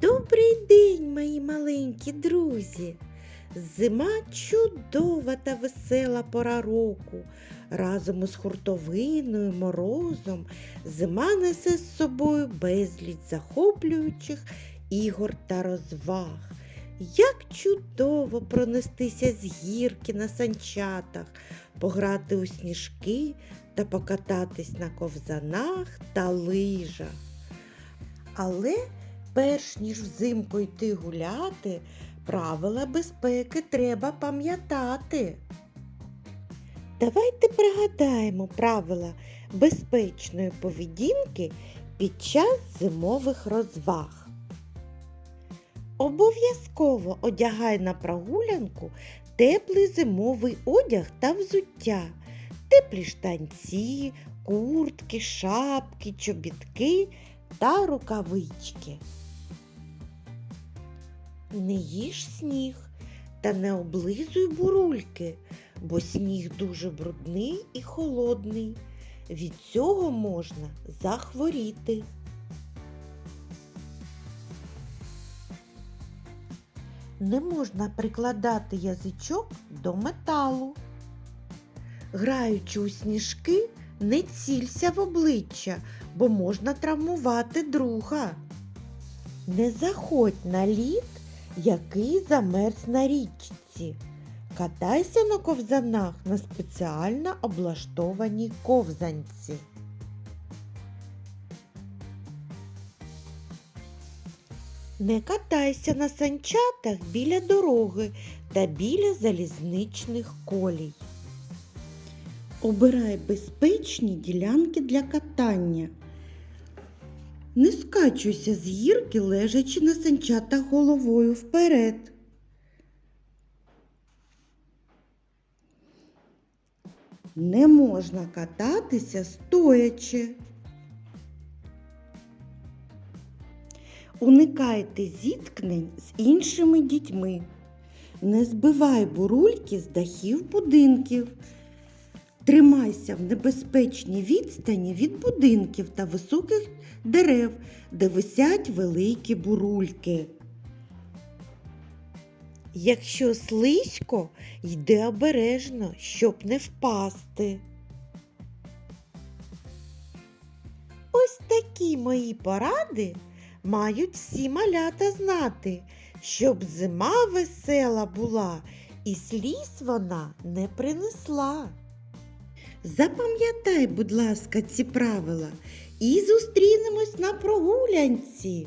Добрий день, мої маленькі друзі. Зима чудова та весела пора року. Разом із хуртовиною, морозом зима несе з собою безліч захоплюючих ігор та розваг. Як чудово пронестися з гірки на санчатах, пограти у сніжки та покататись на ковзанах та лижах. Але перш ніж взимку йти гуляти, правила безпеки треба пам'ятати. Давайте пригадаємо правила безпечної поведінки під час зимових розваг. Обов'язково одягай на прогулянку теплий зимовий одяг та взуття, теплі штанці, куртки, шапки, чобітки та рукавички. Не їж сніг та не облизуй бурульки, бо сніг дуже брудний і холодний. Від цього можна захворіти. Не можна прикладати язичок до металу. Граючи у сніжки, не цілься в обличчя, бо можна травмувати друга. Не заходь на лід, який замерз на річці. Катайся на ковзанах на спеціально облаштованій ковзанці. Не катайся на санчатах біля дороги та біля залізничних колій. Обирай безпечні ділянки для катання. Не скачуйся з гірки, лежачи на санчатах головою вперед. Не можна кататися стоячи. Уникайте зіткнень з іншими дітьми. Не збивай бурульки з дахів будинків. Тримайся в небезпечній відстані від будинків та високих дерев, де висять великі бурульки. Якщо слизько, йди обережно, щоб не впасти. Ось такі мої поради мають всі малята знати, щоб зима весела була і сліз вона не принесла. Запам'ятай, будь ласка, ці правила і зустрінемось на прогулянці.